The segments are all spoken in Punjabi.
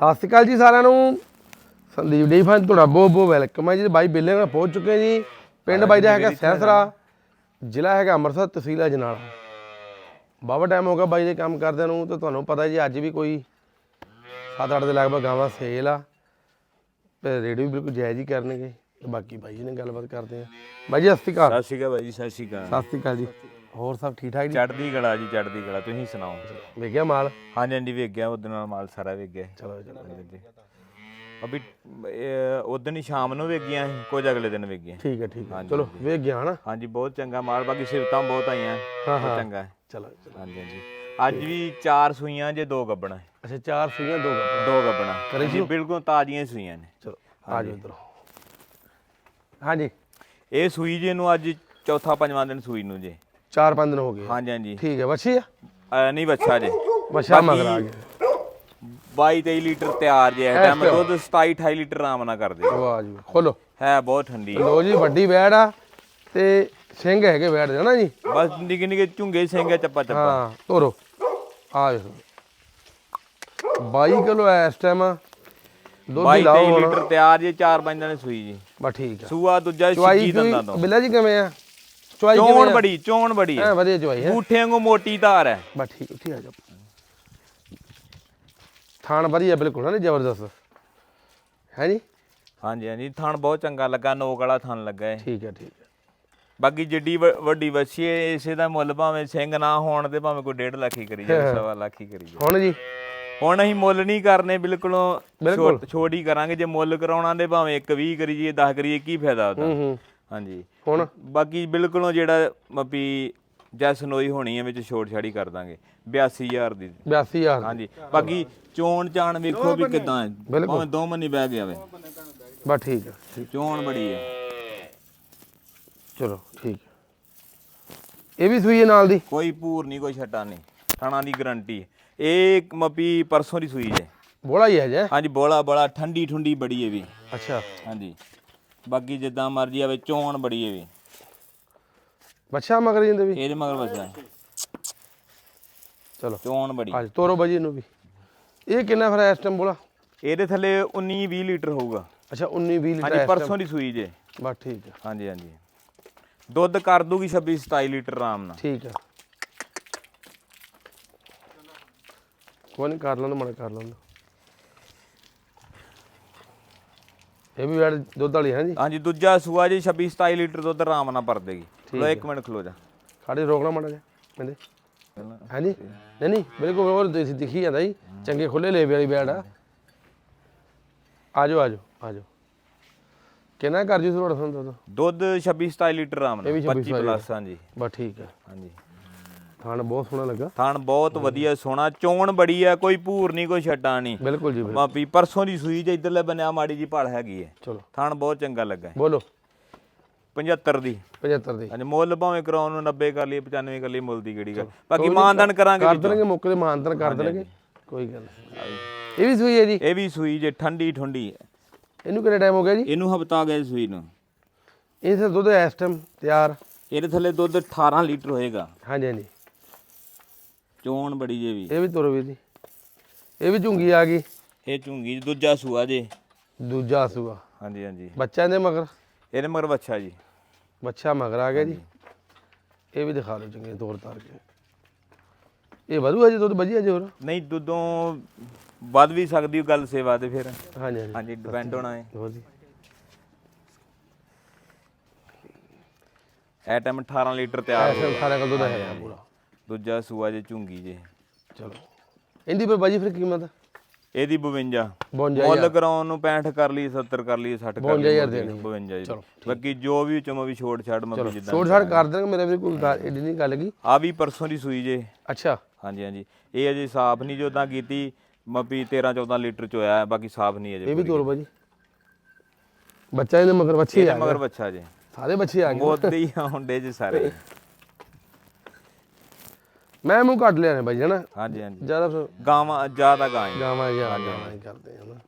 ਸਤਿ ਸ਼੍ਰੀ ਅਕਾਲ ਜੀ ਸਾਰਿਆਂ ਨੂੰ। ਸੰਦੀਪ ਡੀ ਫਨ ਤੁਹਾਡਾ ਬਹੁਤ ਬਹੁਤ ਵੈਲਕਮ ਹੈ ਜੀ। ਬਾਈ ਬੇਲੇ ਨਾਲ ਪਹੁੰਚ ਚੁੱਕੇ ਹਾਂ ਜੀ। ਪਿੰਡ ਬਾਈ ਦਾ ਹੈਗਾ ਸਹਿਸਰਾ ਜ਼ਿਲ੍ਹਾ ਹੈਗਾ ਅੰਮ੍ਰਿਤਸਰ ਤਹਿਸੀਲ ਹੈ ਜਨਾਲਾ ਬਾਬਾ ਟਾਈਮ ਹੋ ਗਿਆ ਬਾਈ ਦੇ ਕੰਮ ਕਰਦਿਆਂ ਨੂੰ ਤੇ ਤੁਹਾਨੂੰ ਪਤਾ ਜੀ ਅੱਜ ਵੀ ਕੋਈ 7-8 ਦੇ ਲਗਭਗ ਗਾਵਾਂ ਸੇਲ ਆ। ਤੇ ਰੇਟ ਵੀ ਬਿਲਕੁਲ ਜਾਇਜ਼ ਹੀ ਕਰਨਗੇ। ਤੇ ਬਾਕੀ ਬਾਈ ਜੀ ਨੇ ਗੱਲਬਾਤ ਕਰਦੇ ਆ। ਬਾਈ ਜੀ ਸਤਿ ਸ਼੍ਰੀ ਅਕਾਲ। ਸਤਿ ਸ਼੍ਰੀ ਅਕਾਲ ਬਾਈ ਜੀ ਸਤਿ ਸ਼੍ਰੀ ਅਕਾਲ। ਸਤਿ ਸ਼੍ਰੀ ਅਕਾਲ ਜੀ। ਹੋਰ ਸਭ ਠੀਕ ਠਾਕ ਜੀ? ਚੜ੍ਹਦੀ ਕਲਾ ਜੀ ਚੜ੍ਹਦੀ ਕਲਾ। ਤੁਸੀਂ ਸੁਣਾਓ? ਵੇਖਿਆ ਮਾਲ? ਹਾਂਜੀ ਹਾਂਜੀ ਵੇਖ ਗਿਆ ਉਹਦੇ ਨਾਲ ਮਾਲ ਸਾਰਾ ਵੇਖ ਗਿਆ ਚਲੋ ਚਲੋ। ਹਾਂਜੀ ਅਭੀ ਉਦੋਂ ਹੀ ਸ਼ਾਮ ਨੂੰ ਵੇਖ ਗਿਆ ਸੀ, ਕੁਝ ਅਗਲੇ ਦਿਨ ਵੇਖ ਗਿਆ ਠੀਕ ਹੈ ਠੀਕ ਹੈ। ਚਲੋ ਵੇਖ ਗਿਆ ਹਨਾ? ਹਾਂਜੀ ਬਹੁਤ ਚੰਗਾ ਮਾਲ ਬਾਕੀ ਸਿਫਤਾਂ ਬਹੁਤ ਆਈਆਂ। ਹਾਂ ਬਹੁਤ ਹਾਂ। ਚੰਗਾ। ਹੈ। ਚਲੋ ਚਲੋ। ਹਾਂਜੀ ਹਾਂਜੀ। ਅੱਜ ਵੀ ਚਾਰ ਸੂਈਆਂ ਜੇ ਦੋ ਗੱਬਣਾ। ਅੱਛਾ ਚਾਰ ਸੂਈਆਂ ਦੋ ਗੱਪਾਂ ਦੋ ਗੱਬਣਾ। ਕਰੀ ਹਾਂਜੀ ਬਿਲਕੁਲ ਤਾਜ਼ੀਆਂ ਹੀ ਸੂਈਆਂ ਨੇ। ਚਲੋ ਆ ਜਾਓ ਇੱਧਰ। ਹਾਂਜੀ। ਇਹ ਸੂਈ ਜੇ ਨੂੰ ਅੱਜ ਚੌਥਾ ਪੰਜਵਾਂ ਦਿਨ ਸੂਈ ਨੂੰ ਜੇ। ਚਾਰ ਪੰਜ ਦਿਨ ਹੋ ਗਏ ਹਾਂਜੀ ਹਾਂਜੀ। ਠੀਕ ਹੈ ਬੱਚੀ ਆ? ਅਹ ਨਹੀਂ ਬੱਚਾ ਜੇ। ਬੱਚਾ ਮਗਰ ਆ ਗਿਆ। 22 23 ਲੀਟਰ ਤਿਆਰ ਜੇ ਇਸ ਟਾਈਮ ਦੁੱਧ 27 28 ਲੀਟਰ ਆਰਾਮ ਨਾਲ ਕਰਦੇ ਵਾਹ ਜੀ ਖੋਲੋ। ਹੈ ਬਹੁਤ ਠੰਡੀ ਲੋ ਜੀ ਵੱਡੀ ਵੈੜ ਆ ਤੇ ਸਿੰਘ ਹੈਗੇ ਵੈੜ ਦੇ ਨਾ ਜੀ? ਬਸ ਨਿੱਕੇ ਨਿੱਕੇ ਝੁੰਗੇ ਸਿੰਘ ਚੱਪਾ ਚੱਪਾ ਹਾਂ ਤੋਰੋ ਆ ਵੇਖੋ। 22 ਕਿਲੋ ਇਸ ਟਾਈਮ ਦੁੱਧ 22 ਹੀ ਲਾਓ 23 ਹੁਣ। ਲੀਟਰ ਤਿਆਰ ਜੇ ਚਾਰ ਪੰਜ ਦਿਨ ਸੂਈ ਜੀ। ਬਸ ਠੀਕ ਆ। ਸੂਆ ਦੂਜਾ ਚੁਆਈ ਛਿੱਜੀ ਦੰਦਾਂ ਤੋਂ। ਬਿੱਲਾ ਜੀ ਕਿਵੇਂ ਆ? ਚੁਆਈ ਚੋਣ ਬੜੀ ਚੋਣ ਬੜੀ ਹੈ ਵਧੀਆ ਚੁਆਈ ਹੈ। ਬੂਠੇ ਵਾਂਗੂ ਮੋਟੀ ਧਾਰ ਹੈ। ਬਸ ਠੀਕ ਠੀਕ ਆ ਜਾ ਥਾਣ ਵਧੀਆ ਬਿਲਕੁਲ ਨਾ ਜ਼ਬਰਦਸਤ। ਹੈ ਜੀ ਹਾਂਜੀ ਹਾਂਜੀ ਥਣ ਬਹੁਤ ਚੰਗਾ ਲੱਗਾ ਨੋਕ ਵਾਲਾ ਥਣ ਲੱਗਾ ਹੈ ਠੀਕ ਹੈ ਠੀਕ ਹੈ। ਬਾਕੀ ਜਿੱਡੀ ਵ- ਵੱਡੀ ਵੱਛੀ ਹੈ ਇਸੇ ਦਾ ਮੁੱਲ ਭਾਵੇਂ ਸਿੰਘ ਨਾ ਹੋਣ ਤੇ ਭਾਵੇਂ ਕੋਈ 1.5 ਲੱਖ ਹੀ ਕਰੀ ਜਾਵੇ ਸਵਾ ਲੱਖ ਹੀ ਕਰੀ ਜਾਵੇ। ਹੁਣ ਜੀ? ਹੁਣ ਅਸੀਂ ਮੁੱਲ ਨਹੀਂ ਕਰਨੇ ਬਿਲਕੁਲੋਂ ਬਿਲਕੁਲ। ਛੋਟ ਛੋਟ ਹੀ ਕਰਾਂਗੇ। ਜੇ ਮੁੱਲ ਕਰਾਉਣਾ ਤੇ ਭਾਵੇਂ 1 20 ਕਰੀ ਜਾਈਏ 10 ਕਰੀਏ ਕੀ ਫਾਇਦਾ ਉਹਦਾ? ਹੂੰ ਹੂੰ। ਹਾਂਜੀ। ਹੁਣ? ਬਾਕੀ ਬਿਲਕੁਲੋਂ ਜਿਹੜਾ ਮਪੀ ਜੈਸਨੋਈ ਹੋਣੀ ਹੈ ਵਿੱਚ ਛੋਟ ਛਾੜੀ ਕਰ ਦਾਂਗੇ। 82000 ਦੀ। 82000 ਹਾਂਜੀ। ਬਾਕੀ ਚੋਣ ਚਾਣ ਵੇਖੋ ਵੀ ਕਿਦਾਂ ਹੈ। ਭਾਵੇਂ ਦੋ ਮੰਨੀ ਬਹਿ ਗਿਆ ਵੇ। ਬਸ ਠੀਕ ਹੈ। ਚੋਣ ਬੜੀ ਹੈ। ਚਲੋ ਠੀਕ ਇਹ ਵੀ ਸੂਈ ਨਾਲ ਦੀ? ਕੋਈ ਪੂਰ ਨਹੀਂ ਕੋਈ ਛੱਟਾ ਨਹੀਂ। ਥਾਣਾ ਦੀ ਗਰੰਟੀ ਇਹ ਮਪੀ ਪਰਸੋਂ ਦੀ ਸੂਈ ਜੇ। ਬੋਲਾ ਹੀ ਹੈ ਜੇ ਹਾਂਜੀ ਬੋਲਾ ਬੜਾ ਠੰਡੀ ਠੁੰਡੀ ਬੜੀ ਹੈ ਵੀ। ਅੱਛਾ। ਹਾਂਜੀ। ਬਾਕੀ ਜਿੱਦਾਂ ਮਰਜ਼ੀ ਆਵੇ ਚੋਣ ਬੜੀ ਹੈ ਵੀ। ਬੱਚਾ ਮਗਰ ਜਿੰਦੇ ਵੀ? ਇਹਦੇ ਮਗਰ ਬਚਾ ਚਲੋ। ਚੋਣ ਬੜੀ। ਅੱਜ ਤੋਰੋ ਬਾਜੀ ਇਹਨੂੰ ਵੀ। ਇਹ ਕਿੰਨਾ ਫਿਰ ਇਸ ਟਾਈਮ ਬੋਲਾ? ਇਹਦੇ ਥੱਲੇ 19 20 ਲੀਟਰ ਹੋਊਗਾ। ਅੱਛਾ 19 20 ਲੀਟਰ ਹਾਂਜੀ ਪਰਸੋਂ ਦੀ ਸੂਈ ਜੇ। ਬਸ ਠੀਕ ਹੈ ਹਾਂਜੀ ਹਾਂਜੀ। ਦੁੱਧ ਕਰ ਦੂਗੀ 26 27 ਲੀਟਰ ਆਰਾਮ ਨਾਲ। ਠੀਕ ਹੈ ਕੋਈ ਨਹੀਂ ਕਰ ਲੈਂਦਾ ਮੜਾ ਕਰ ਲੈਂਦਾ ਇਹ ਵੀ ਵੈੜ ਦੁੱਧ ਵਾਲੀ ਹੈ ਜੀ? ਹਾਂਜੀ ਦੂਜਾ ਸੂਆ ਜੀ 26 27 ਲੀਟਰ ਦੁੱਧ ਆਰਾਮ ਨਾਲ ਭਰ ਦੇਗੀ। ਲੋ ਇੱਕ ਮਿੰਟ ਖਲੋ ਜਾ। ਖਾੜੇ ਰੋਕਣਾ ਮੜਾ ਜਾ ਕਹਿੰਦੇ। ਹਾਂਜੀ ਨਹੀਂ ਨਹੀਂ ਬਿਲਕੁਲ ਉਹ ਦਿਖ- ਦਿਖੀ ਜਾਂਦਾ ਜੀ। ਚੰਗੇ ਖੁੱਲੇ ਲੇਵੇ ਵਾਲੀ ਵੈੜ ਆ। ਆਜੋ ਆਜੋ ਆਜੋ। ਕਿੰਨਾ ਕਰ ਜੀ ਤੁਹਾਡਾ ਸੰਦ ਦੁੱਧ? ਦੁੱਧ 26 27 ਲੀਟਰ ਆਰਾਮ ਨਾਲ 26 25 ਪਲੱਸ ਹਾਂਜੀ। ਬਸ ਠੀਕ ਹੈ। ਹਾਂਜੀ। ਖਾਣ ਬਹੁਤ ਸੋਹਣਾ ਲੱਗਾ। ਥਣ ਬਹੁਤ ਵਧੀਆ ਸੋਹਣਾ ਚੋਣ ਬੜੀ ਆ ਕੋਈ ਭੂਰ ਨਹੀਂ ਕੋਈ ਛੱਟਾ ਨਹੀਂ ਬਿਲਕੁਲ ਜੀ। ਮਾਪੀ ਪਰਸੋਂ ਦੀ ਸੂਈ ਜੇ ਇਧਰਲੇ ਬੰਨਿਆ ਮਾੜੀ ਜੀ ਪਲ ਹੈਗੀ ਹੈ ਚਲੋ। ਥਣ ਬਹੁਤ ਚੰਗਾ ਲੱਗਾ। ਬੋਲੋ। 75 ਦੀ। 75 ਦੀ। ਹਾਂਜੀ ਮੁੱਲ ਭਾਵੇਂ ਕਰਾਉਣ ਨੂੰ 90 ਕਰ ਲਈ 95 ਕਰ ਲਈ ਮੁੱਲ ਦੀ ਕਿਹੜੀ ਗੱਲ। ਬਾਕੀ ਮਾਨਦਾਨ ਕਰਾਂਗੇ ਕਰ। ਦੇਣਗੇ ਮੌਕੇ ਤੇ ਮਾਨਤਨ ਕਰ ਦੇਣਗੇ। ਕੋਈ ਗੱਲ ਨਹੀਂ। ਇਹ ਵੀ ਸੂਈ ਹੈ ਜੀ? ਇਹ ਵੀ ਸੂਈ ਜੇ ਠੰਡੀ ਠੰਡੀ ਹੈ। ਇਹਨੂੰ ਕਿੰਨਾ ਟਾਈਮ ਹੋ ਗਿਆ ਜੀ? ਇਹਨੂੰ ਹਫਤਾ ਗਿਆ ਸੂਈ ਨੂੰ। ਇਹ ਸਰ ਦੁੱਧ ਇਸ ਟਾਈਮ ਤਿਆਰ? ਇਹਦੇ ਥੱਲੇ ਦੁੱਧ 18 ਲੀਟਰ ਹੋਏਗਾ। ਹਾਂਜੀ ਹਾਂਜੀ। ਚੋਣ ਬੜੀ ਜੇ ਵੀ। ਇਹ ਵੀ ਤੁਰ ਵੀ ਜੀ ਇਹ ਵੀ ਝੁੰਗੀ ਆ ਗਈ। ਇਹ ਝੁੰਗੀ ਦੂਜਾ ਸੂਆ ਜੇ। ਦੂਜਾ ਸੂਆ। ਹਾਂਜੀ ਹਾਂਜੀ। ਬੱਚਿਆਂ ਦੇ ਮਗਰ? ਇਹਦੇ ਮਗਰ ਬੱਚਾ ਜੀ। ਬੱਚਾ ਮਗਰ ਆ ਗਿਆ ਜੀ। ਇਹ ਵੀ ਦਿਖਾ ਲਓ ਚੰਗੇ ਤੋਰ ਤਾਰ ਕੇ। ਇਹ ਵਧੂ ਅਜੇ ਦੁੱਧ ਵਧੀਆ ਜੇ ਹੋਰ? ਨਹੀਂ ਦੁੱਧੋਂ ਵੱਧ ਵੀ ਸਕਦੀ ਗੱਲ ਸੇਵਾ ਤੇ ਫਿਰ। ਹਾਂਜੀ ਹਾਂਜੀ। ਹਾਂਜੀ ਡਿਪੈਂਡ ਹੋਣਾ ਹੈ ਇਹ ਟਾਈਮ 18 ਲੀਟਰ ਤਿਆਰ ਹੋ ਐਸਾ ਸਾਰਾ ਕਲ ਦੁੱਧ ਹੈ ਪੂਰਾ। ਦੂਜਾ ਸੂਆ ਜੇ ਝੁੰਗੀ ਜੇ। ਚਲੋ। ਇਹਦੀ ਪਰ ਬਾਜੀ ਫਿਰ ਕੀਮਤ? ਇਹਦੀ 52 52 ਮੁੱਲ ਕਰਾਉਣ ਨੂੰ 65 ਕਰ ਲਈ 70 ਕਰ ਲਈ 60 ਕਰ ਲਈ 52 ਦੇਣੀ। 52 ਜੀ ਬਾਕੀ ਜੋ ਵੀ ਚਮੋ ਵੀ ਛੋੜ ਛਾੜ ਮੈਂ ਜਿੱਦਾਂ ਛੋੜ ਛਾੜ ਕਰ ਦੇਣਗੇ ਮੇਰੇ ਵੀ ਕੋਈ ਏਡੀ ਨਹੀਂ ਗੱਲ ਕੀ ਆ ਵੀ ਪਰਸੋਂ ਦੀ ਸੂਈ ਜੇ। ਅੱਛਾ। ਹਾਂਜੀ ਹਾਂਜੀ। ਇਹ ਅਜੇ ਸਾਫ਼ ਨਹੀਂ ਜੋ ਤਾਂ ਕੀਤੀ ਮਪੀ 13 14 ਲੀਟਰ ਚ ਹੋਇਆ ਬਾਕੀ ਸਾਫ਼ ਨਹੀਂ ਅਜੇ ਇਹ ਵੀ ਤੋਰ ਬਾਜੀ। ਬੱਚਾ ਇਹਦੇ ਮਗਰ ਬੱਚੇ ਆ ਮਗਰ ਬੱਚਾ ਜੇ। ਸਾਰੇ ਬੱਚੇ ਆ ਗਏ। ਮੋਦੀ ਹੁੰਡੇ ਚ ਸਾਰੇ। ਮੈਂ ਮੂੰਹ ਕੱਟ ਲਿਆ ਨੇ ਬਾਈ ਹਨਾ? ਹਾਂਜੀ ਹਾਂਜੀ। ਜ਼ਿਆਦਾ ਫਿਰ ਗਾਵਾਂ ਜ਼ਿਆਦਾ ਗਾਂ ਹੀ। ਗਾਵਾਂ ਜਾਂ ਗਾਵਾਂ ਹੀ ਕਰਦੇ ਹਨਾ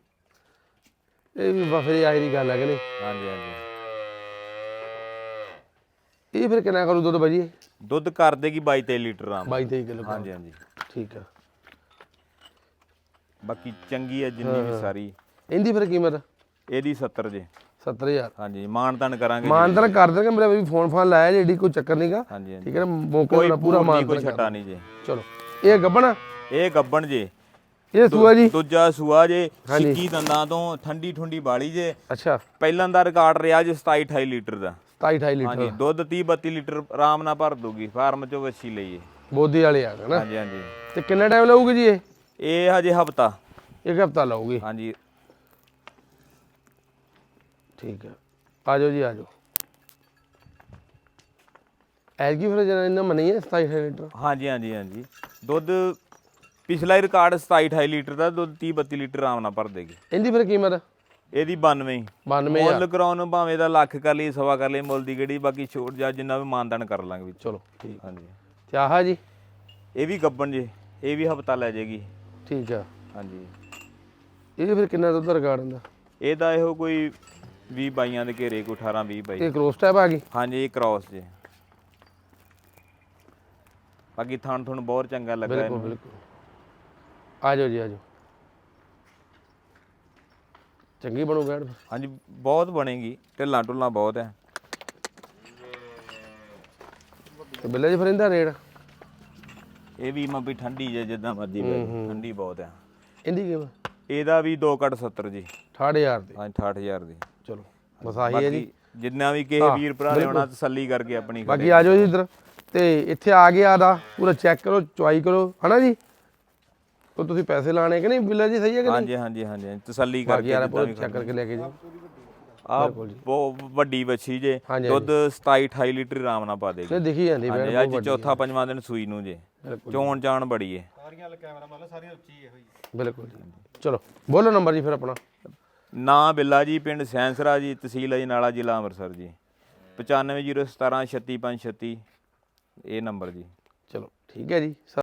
ਇਹ ਵੀ ਬਫਰੇ ਆਹੀ ਦੀ ਗੱਲ ਹੈ ਕਿ ਨਹੀਂ? ਹਾਂਜੀ ਹਾਂਜੀ। ਇਹ ਫਿਰ ਕਿੰਨਾ ਕਰੂ ਦੁੱਧ ਬਾਜੀ ਦੁੱਧ ਕਰ ਦੇਗੀ 22 23 ਲੀਟਰ ਆਮ 22 23 ਕਿਲੋ ਹਾਂਜੀ ਹਾਂਜੀ। ਠੀਕ ਆ। ਬਾਕੀ ਚੰਗੀ ਹੈ ਜਿੰਨੀ ਵੀ ਸਾਰੀ। ਇਹਦੀ ਫਿਰ ਕੀਮਤ? ਇਹਦੀ 70 ਜੇ। 70000 ਹਾਂਜੀ ਮਾਨਤਨ ਕਰਾਂਗੇ ਮਾਨਤਨ ਕਰ ਦੇਣਗੇ ਮੇਰੇ ਵੀ ਫੋਨ ਫਾਨ ਲਾਇਆ ਜਿਹੜੀ ਕੋਈ ਚੱਕਰ ਨਹੀਂਗਾ ਹਾਂਜੀ ਠੀਕ ਹੈ ਨਾ ਮੌਕੇ ਕੋਈ ਦਾ ਪੂਰਾ ਪੂਰਾ ਕੋਈ ਮਾਨਤਨ ਛੱਟਾ ਨਹੀਂ ਜੇ। ਚਲੋ ਇਹ ਗੱਬਣ? ਇਹ ਗੱਬਣ ਜੇ। ਇਹ ਸੂਆ ਜੀ? ਦੂਜਾ ਸੂਆ ਜੇ 21 ਦੰਦਾਂ ਤੋਂ ਠੰਡੀ ਠੁੰਡੀ ਬਾਲੀ ਜੇ। ਅੱਛਾ। ਪਹਿਲਾਂ ਦਾ ਰਿਕਾਰਡ ਰਿਹਾ ਜੇ 27 28 ਲੀਟਰ ਦਾ। 27 28 ਲੀਟਰ। ਹਾਂਜੀ ਦੁੱਧ 30 32 ਲੀਟਰ ਆਰਾਮ ਨਾਲ ਭਰ ਦੂਗੀ ਫਾਰਮ ਚੋਂ ਵੱਛੀ ਲਈਏ। ਬੋਦੀ ਵਾਲੇ ਆ ਨਾ। ਹਾਂਜੀ ਹਾਂਜੀ। ਤੇ ਕਿੰਨਾ ਟਾਈਮ ਲਾਊਗੀ ਜੀ ਇਹ? ਇਹ ਹਜੇ ਹਫਤਾ। ਇੱਕ ਹਫਤਾ ਲਾਊਗੀ। ਹਾਂਜੀ। ਠੀਕ ਹੈ। ਆ ਜਾਓ ਜੀ ਆ ਜਾਓ ਐਲਗੀ ਫਿਰ ਜਨਾ ਇਹਨਾਂ ਮਨੀ ਹੈ 27 28 ਲੀਟਰ? ਹਾਂਜੀ ਹਾਂਜੀ ਹਾਂਜੀ। ਦੁੱਧ ਪਿਛਲਾ ਹੀ ਰਿਕਾਰਡ 27 28 ਲੀਟਰ ਦਾ ਦੁੱਧ 30 32 ਲੀਟਰ ਆਰਾਮ ਨਾਲ ਭਰ ਦੇਗੀ ਇਹਦੀ ਫਿਰ ਕੀਮਤ? ਇਹਦੀ 92 ਹੀ। 92 ਮੁੱਲ ਕਰਾਉਣ ਨੂੰ ਭਾਵੇਂ ਦਾ ਲੱਖ ਕਰ ਲਈ ਸਵਾ ਕਰ ਲਈ ਮੁੱਲ ਦੀ ਕਿਹੜੀ ਬਾਕੀ ਛੋਟ ਜਾ ਜਿੰਨਾ ਵੀ ਮਾਨਦਾਨ ਕਰ ਲਾਂਗੇ ਵਿੱਚ। ਚਲੋ ਠੀਕ। ਹਾਂਜੀ। ਤੇ ਆਹ ਜੀ? ਇਹ ਵੀ ਗੱਬਣ ਜੇ ਇਹ ਵੀ ਹਫਤਾ ਲੈ ਜਾਏਗੀ ਠੀਕ ਆ। ਹਾਂਜੀ। ਇਹ ਫਿਰ ਕਿੰਨਾ ਦੁੱਧ ਰਿਕਾਰਡ ਹੁੰਦਾ? ਇਹਦਾ ਇਹੋ ਕੋਈ 20 ਬਾਈਆਂ ਦੇ ਘੇਰੇ ਕੋਈ 18 20 ਬਾਈ। ਇਹ ਕ੍ਰੋਸ ਟੈਪ ਆ ਗਈ? ਹਾਂਜੀ ਇਹ ਕ੍ਰਾਸ ਜੇ। ਬਾਕੀ ਥਣ ਥਣ ਬਹੁਤ ਚੰਗਾ ਲੱਗਾ ਬਿਲਕੁਲ ਬਿਲਕੁਲ। ਆ ਜਾਓ ਜੀ ਆ ਜਾਓ। ਚੰਗੀ ਬਣੂ ਗੈੜ ਹਾਂਜੀ ਬਹੁਤ ਬਣੇਗੀ। ਢਿੱਲਾਂ ਢੁੱਲਾਂ ਬਹੁਤ ਹੈ ਤੇ ਬਿੱਲੇ ਜੀ ਫਿਰ ਇਹਦਾ ਰੇਟ? ਇਹ ਵੀ ਮੈਂ ਵੀ ਠੰਡੀ ਜੇ ਜਿੱਦਾਂ ਮਰਜ਼ੀ ਬਾਈ ਠੰਡੀ ਬਹੁਤ ਹੈ ਇਹਦੀ ਕੀਮਤ ਇਹਦਾ ਵੀ 2 ਕੱਟ 70 ਜੀ। 68000 ਦੀ। ਹਾਂਜੀ 68000 ਦੀ। ਚਲੋ। ਬਸ ਆਹੀ ਹੈ ਜੀ। ਜਿੰਨਾ ਵੀ ਕਿਸੇ ਵੀਰ ਭਰਾ ਨੇ ਆਉਣਾ ਤਸੱਲੀ ਕਰਕੇ ਆਪਣੀ। ਬਾਕੀ ਆ ਜਾਓ ਜੀ ਇੱਧਰ। ਤੇ ਇੱਥੇ ਆ ਗਿਆ ਦਾ ਪੂਰਾ ਚੈੱਕ ਕਰੋ ਚੁਆਈ ਕਰੋ ਹਨਾ ਜੀ? ਤੋ ਤੁਸੀਂ ਪੈਸੇ ਲਾਣੇ ਕਿ ਨਹੀਂ? ਬਿੱਲਾ ਜੀ ਸਹੀ ਹੈ ਕਿ ਨਹੀਂ? ਹਾਂਜੀ ਹਾਂਜੀ ਹਾਂਜੀ ਤਸੱਲੀ ਕਰਕੇ ਯਾਰ ਪੂਰਾ ਚੈੱਕ ਕਰਕੇ ਲੈ ਕੇ ਜੀ। ਆ ਬਹੁਤ ਵੱਡੀ ਵੱਛੀ ਜੇ ਦੁੱਧ 27 28 ਲੀਟਰ ਆਰਾਮ ਨਾਲ ਪਾ ਦੇਗੀ। ਨਹੀਂ ਦਿਖੀ ਜਾਂਦੀ ਬੈਠ ਅੱਜ ਚੌਥਾ ਪੰਜਵਾਂ ਦਿਨ ਸੂਈ ਨੂੰ ਜੇ। ਚੋਣ ਚਾਣ ਬੜੀ ਏ। ਬਿਲਕੁਲ ਜੀ। ਚਲੋ ਬੋਲੋ ਨੰਬਰ ਜੀ ਫਿਰ ਆਪਣਾ। ਨਾਂ ਬਿੱਲਾ ਜੀ, ਪਿੰਡ ਸੈਂਸਰਾ ਜੀ, ਤਹਿਸੀਲ ਅਜਨਾਲਾ ਜ਼ਿਲ੍ਹਾ ਅੰਮ੍ਰਿਤਸਰ ਜੀ। 9501736536 ਇਹ ਨੰਬਰ ਜੀ। ਚਲੋ, ਠੀਕ ਹੈ ਜੀ।